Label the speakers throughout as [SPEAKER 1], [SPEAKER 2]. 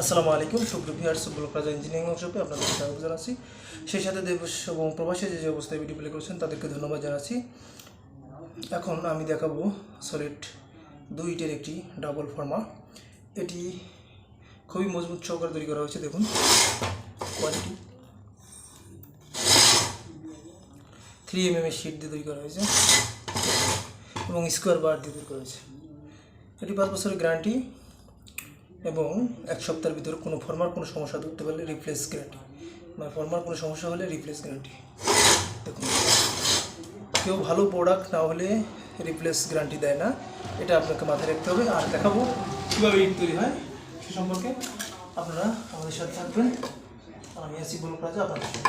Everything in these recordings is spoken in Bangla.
[SPEAKER 1] আসসালামু আলাইকুম সুপ্রিভিয়ার্স ব্লক রাজা ইঞ্জিনিয়ারিং ওয়ার্কশপে আপনাদের স্বাগত জানাচ্ছি। সেই সাথে দেশ এবং প্রবাসী যে যে অবস্থায় ভিডিও প্লে করছেন, তাদেরকে ধন্যবাদ জানাচ্ছি। এখন আমি দেখাবো সলিড দুই ইটের একটি ডাবল ফর্মা এটি খুবই মজবুত সহকারে তৈরি করা হয়েছে, দেখুন। কোয়ালিটি থ্রি এম এম এর শিট দিয়ে তৈরি করা হয়েছে এবং স্কোয়ার বার দিয়ে তৈরি করা হয়েছে। এটি পাঁচ বছরের গ্যারান্টি এবং এক সপ্তাহের ভিতরে কোনো ফর্মার কোনো সমস্যা ধরতে পারলে রিপ্লেস গ্যারান্টি বা ফর্মার কোনো সমস্যা হলে রিপ্লেস গ্যারান্টি দেখুন, কেউ ভালো প্রোডাক্ট না হলে রিপ্লেস গ্যারান্টি দেয় না। এটা আপনাকে মাথায় রাখতে হবে। আর দেখাবো কীভাবে ইট তৈরি হয়, সে সম্পর্কে আপনারা আমাদের সাথে থাকবেন। আমি বলুক রাজা আপনাদের সাথে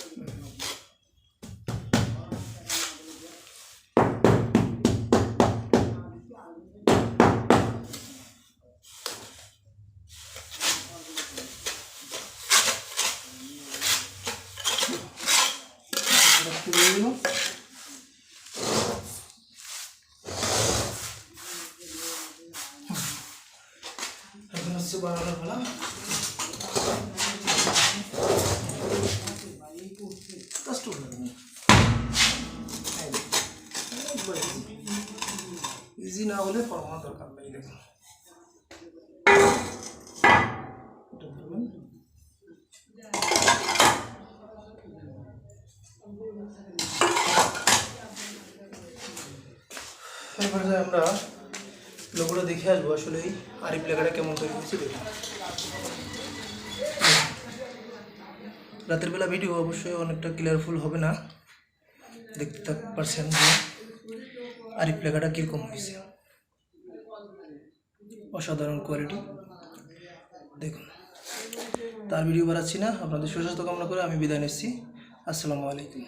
[SPEAKER 1] এখন হচ্ছে বানানোর ফলা কষ্ট করে ইজি না হলে ফর্মার দরকার নেই দেখুন এটা ধরবেন এবারে আমরা লোগোটা দেখে আসব আসলে এই আরিফ লেখাটা কেমন তৈরি হয়েছে দেখুন রাতের বেলা ভিডিও অবশ্যই অনেকটা ক্লিয়ারফুল হবে না। দেখতে পারছেন যে আরিফ লেখাটা কীরকম হয়েছে। অসাধারণ কোয়ালিটি দেখুন, তার ভিডিও বাড়াচ্ছি না। আপনাদের সুস্বাস্থ্য কামনা করে আমি বিদায় নিচ্ছি। আসসালামু আলাইকুম।